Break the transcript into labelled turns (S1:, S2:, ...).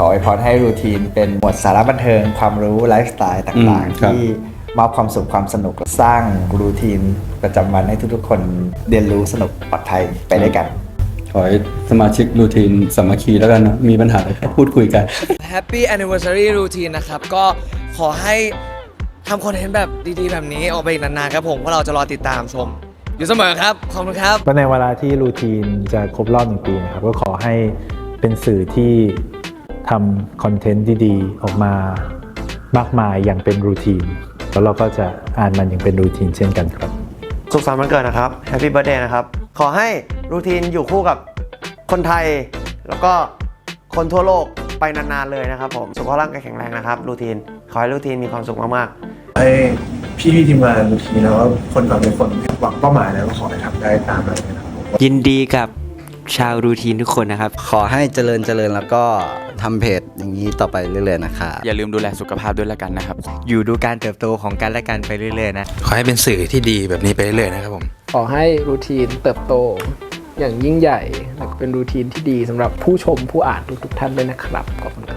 S1: ขออวยพรให้รูทีนเป็นหมวดสาระบันเทิงความรู้ไลฟ์สไตล์ต่าง
S2: อืมครับ
S1: ๆที่มอบความสุขความสนุกสร้างรูทีนประจำวันให้ทุกๆ คนเรียนรู้สนุกปลอดภัยไปด้วยกัน
S2: ขอให้สมาชิกรูทีนสามัคคีแล้วกันนะมีปัญหาอะไรก็พูดคุยกัน
S3: Happy Anniversary Routine นะครับ ก็ขอให้ทำคอนเทนต์แบบดีๆ แบบนี้ออกไปอีกนานๆครับผม เพราะเราจะรอติดตามชม อยู่เสมอครับ ขอบคุณครับ
S4: ก็ในเวลาที่รูทีนจะครบรอบหนึ่งปีนะครับ ก็ขอให้เป็นสื่อที่ ทำคอนเทนต์ดีๆ ออกมามากมายอย่างเป็นรูทีน แล้วเราก็จะอ่านมันอย่างเป็นรูทีนเช่นกันครับ
S5: สุขสันต์วันเกิดนะครับแฮปปี้เบิร์ดเดย์นะครับ ขอให้รูทีนอยู่คู่กับคนไทย แล้วก็คนทั่วโลกไปนานๆเลยนะครับผม สุขภาพร่างกายแข็งแรงนะครับ รูทีน ขอให้รูทีนมีความสุขมากๆ
S6: ให้พี่ทีมงานทีแล้วก็คนเราเป็นคนหวังเป้าหมายแล้วก็ขอให้ทำได้ตามนั้นนะครับผม
S7: ยินดีกับ ชาวรูทีนทุกคนนะครับ
S8: ขอให้เจริญเจริญแล้วก็ทำเพจอย่างนี้ต่อไปเรื่อยๆนะครับ
S9: อย่าลืมดูแลสุขภาพด้วยละกันนะครับ
S7: อยู่ดูการเติบโตของกันและกันไปเรื่อยๆนะ
S9: ขอให้เป็นสื่อที่ดีแบบนี้ไปเรื่อยๆนะครับผม
S10: ขอให้รูทีนเติบโต อย่างยิ่งใหญ่ และเป็นรูทีนที่ดีสำหรับผู้ชมผู้อ่านทุกๆท่านด้วยนะครับขอบคุณ